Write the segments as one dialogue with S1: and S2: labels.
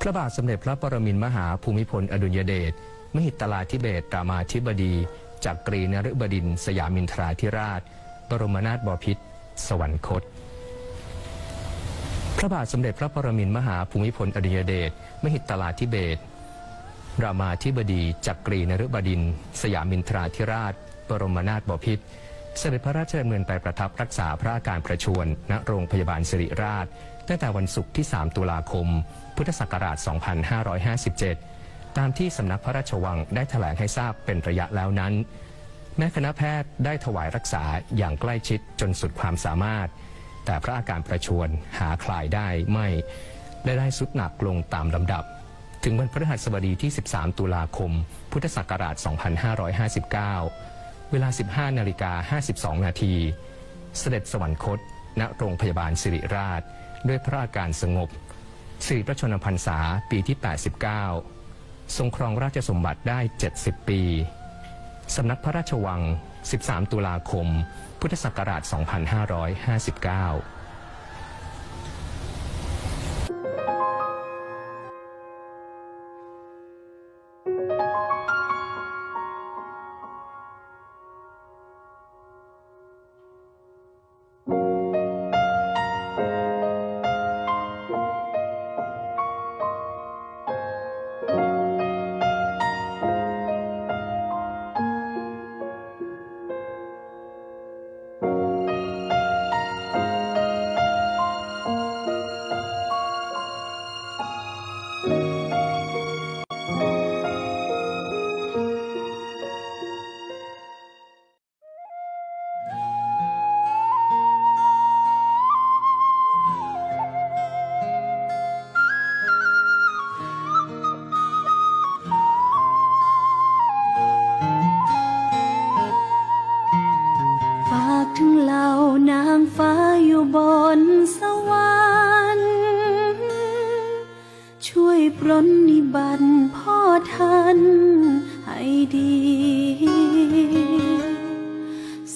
S1: พระบาทสมเด็จพระปรมินทรมหาภูมิพลอดุลยเดชมหิตลาธิเบศรามาธิบดีจากกรีนฤบดิน สยามินทราธิราช บรมนาถบพิตรสวรรคต พระบาทสมเด็จพระปรมินทรมหาภูมิพลอดุลยเดชมหิตลาธิเบศรามาธิบดีจักกรีนฤบดิน สยามินทราธิราช บรมนาถบพิตร เสด็จพระราชดำเนินไปประทับรักษาพระอาการประชวรณโรงพยาบาลสิริราช ตั้งแต่วันศุกร์ที่ 3 ตุลาคม พุทธศักราช 2557 ตามที่สำนักพระราชวังได้แถลงให้ทราบเป็นระยะแล้วนั้น แม้คณะแพทย์ได้ถวายรักษาอย่างใกล้ชิดจนสุดความสามารถ แต่พระอาการประชวรหาคลายได้ไม่และได้สุดหนักลงตามลำดับ ถึงวันพฤหัสบดีที่ 13 ตุลาคม พุทธศักราช 2559 เวลา 15นาฬิกา52 นาที เสด็จสวรรคต ณ โรงพยาบาลสิริราช ด้วยพระอาการสงบสิริพระชนมพรรษาปีที่ 89 ทรงครองราชสมบัติได้ 70 ปี สำนักพระราชวัง 13 ตุลาคม พุทธศักราช 2559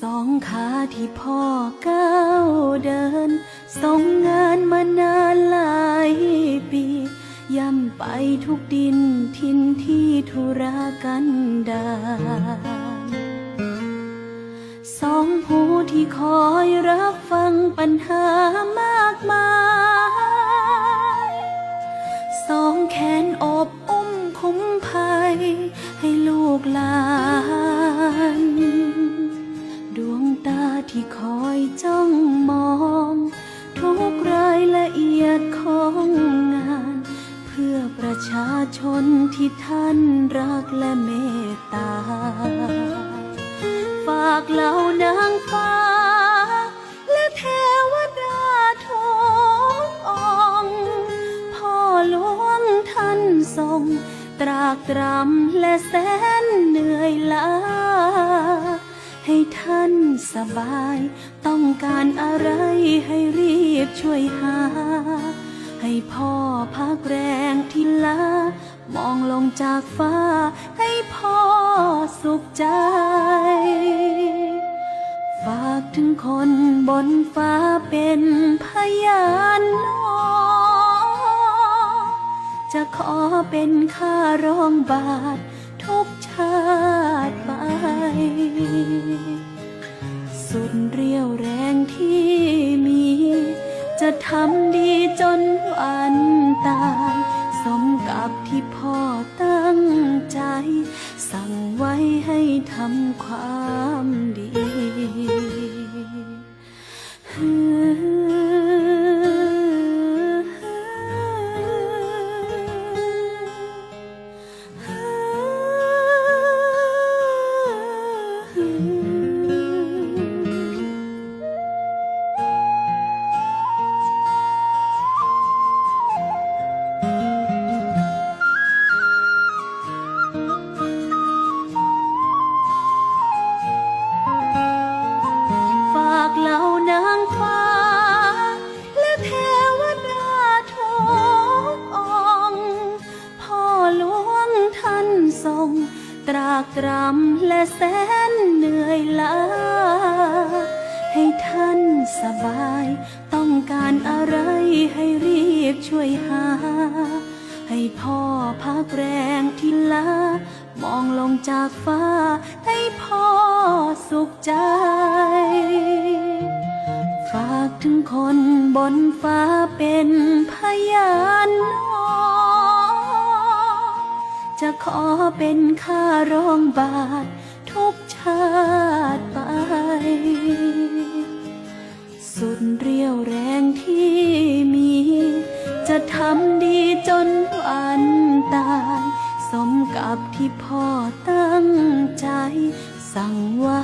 S2: สองขาที่พ่อก้าวเดิน ส่งงานมานานหลายปี ย่ำไปทุกดินทินที่ธุรกันดารสองหูที่คอยรับฟังปัญหามากมายสองแขนอบอุ้มคุ้มภัยให้ลูกหลานาที่คอยจ้องมอง ทุกรายละเอียดของงาน เพื่อประชาชนที่ท่านรักและเมตตา ฝากเหล่านางฟ้า และเทวดาทุกองพ่อหลวงท่านทรง ตรากตรำและแสนเหนื่อยล้า ให้ท่านสบาย ต้องการอะไรให้รีบช่วยหา ให้พ่อพักแรงที่ลามองลงจากฟ้า ให้พ่อสุขใจ ฝากถึงคนบนฟ้าเป็นพยานน้องจะขอเป็นค่ารองบาท สุดเรียวแรงที่มี จะทำดีจนวันตายสมกับที่พ่อตั้งใจ สั่งไว้ให้ทำความดี วยหา ให้พ่อพักแรงที่ลามองลงจากฟ้า ให้พ่อสุขใจ ฝากถึงคนบนฟ้าเป็นพยานน้องจะขอเป็นค่ารองบาททุกชาติไป สุดเรียวแรงที่มีำดีจนวันตาย สมกับที่พ่อตั้งใจสั่งไว้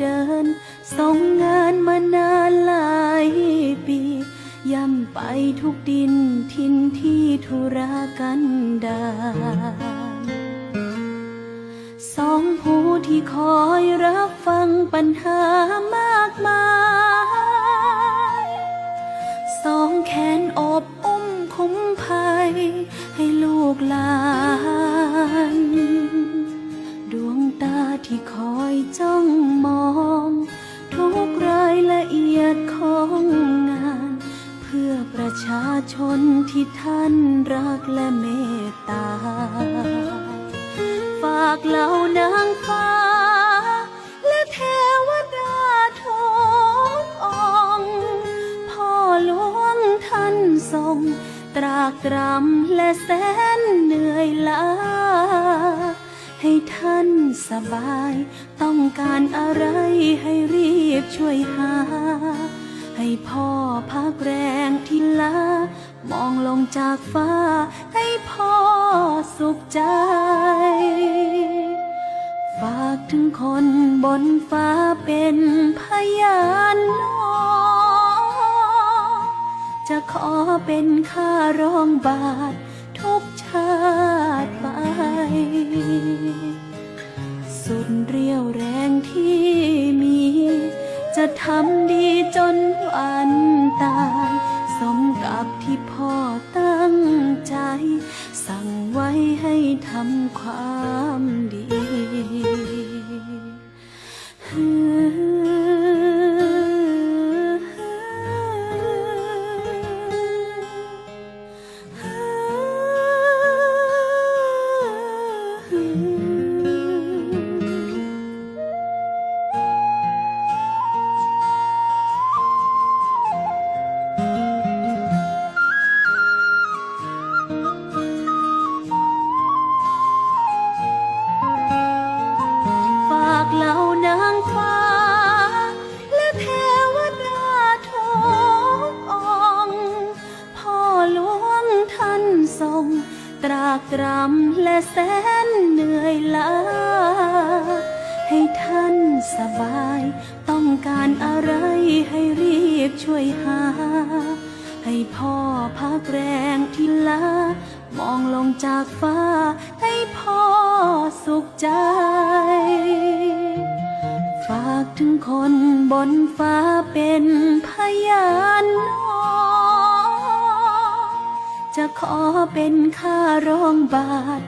S2: เดินส่งงานมานานหลายปี ย่ำไปทุกดินทินที่ธุระกันดารสองผู้ที่คอยรับฟังปัญหามากมายสองแขนอบอุ้มคุ้มภัยให้ลูกหลานดวงตาที่คอยจ้องมอง ชาชนที่ท่านรักและเมตตา ฝากเหล่านางฟ้า และเทวดาทุกองพ่อหลวงท่านทรง ตรากตรำและแสนเหนื่อยล้า ให้ท่านสบาย ต้องการอะไรให้รีบช่วยหา ให้พ่อพักแรงที่ลามองลงจากฟ้า ให้พ่อสุขใจ ฝากถึงคนบนฟ้าเป็นพยานน้องจะขอเป็นค่ารองบาททุกชาติไป สุดเรียวแรงที่ จะทำดีจนวันตาย สมกับที่พ่อตั้งใจ สั่งไว้ให้ทำความดี ต้องการอะไรให้รีบช่วยหา ให้พ่อพักแรงที่ลามองลงจากฟ้า ให้พ่อสุขใจ ฝากถึงคนบนฟ้าเป็นพยานน้องจะขอเป็นค่ารองบาท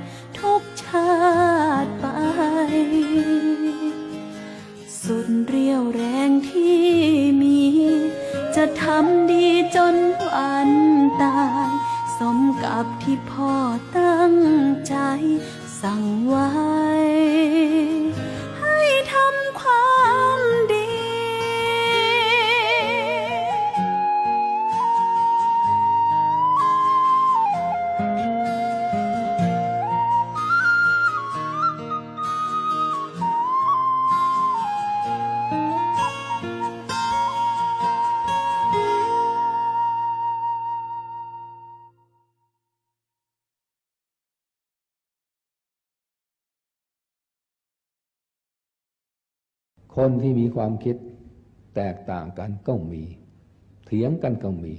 S2: ค
S3: นที่มีความคิดแตกต่างกันก็มี เถียงกันก็มี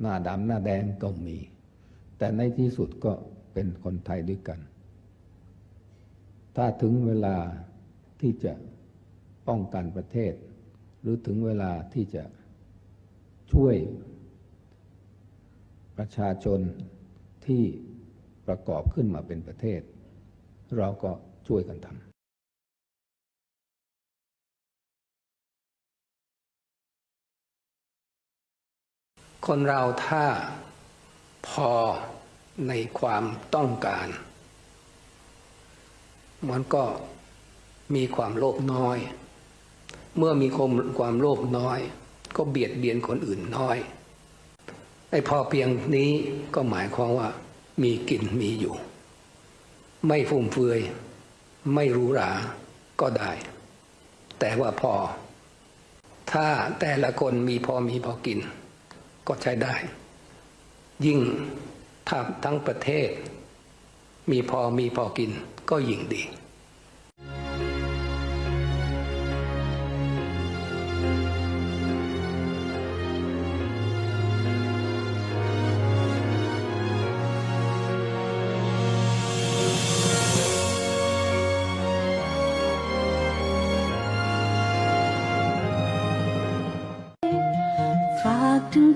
S3: หน้าดำหน้าแดงก็มี แต่ในที่สุดก็เป็นคนไทยด้วยกัน ถ้าถึงเวลาที่จะป้องกันประเทศ หรือถึงเวลาที่จะช่วยประชาชนที่ประกอบขึ้นมาเป็นประเทศ เราก็ช่วยกันทำ
S4: คนเราถ้าพอในความต้องการ มันก็มีความโลภน้อย เมื่อมีความความโลภน้อย ก็เบียดเบียนคนอื่นน้อยไอ้พอเพียงนี้ก็หมายความว่า มีกินมีอยู่ ไม่ฟุ่มเฟือย ไม่หรูหราก็ได้ แต่ว่าพอ ถ้าแต่ละคนมีพอมีพอกิน ก็ใช้ได้ ยิ่งถ้าทั้งประเทศ มีพอมีพอกินก็ยิ่งดี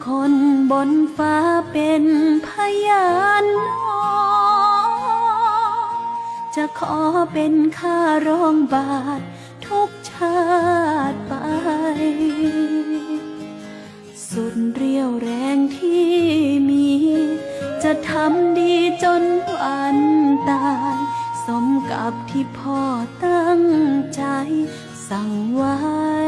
S2: คนบนฟ้าเป็นพยานนอจะขอเป็นค่ารองบาททุกชาติไป สุดเรียวแรงที่มี จะทำดีจนวันตาย สมกับที่พ่อตั้งใจสั่งไว้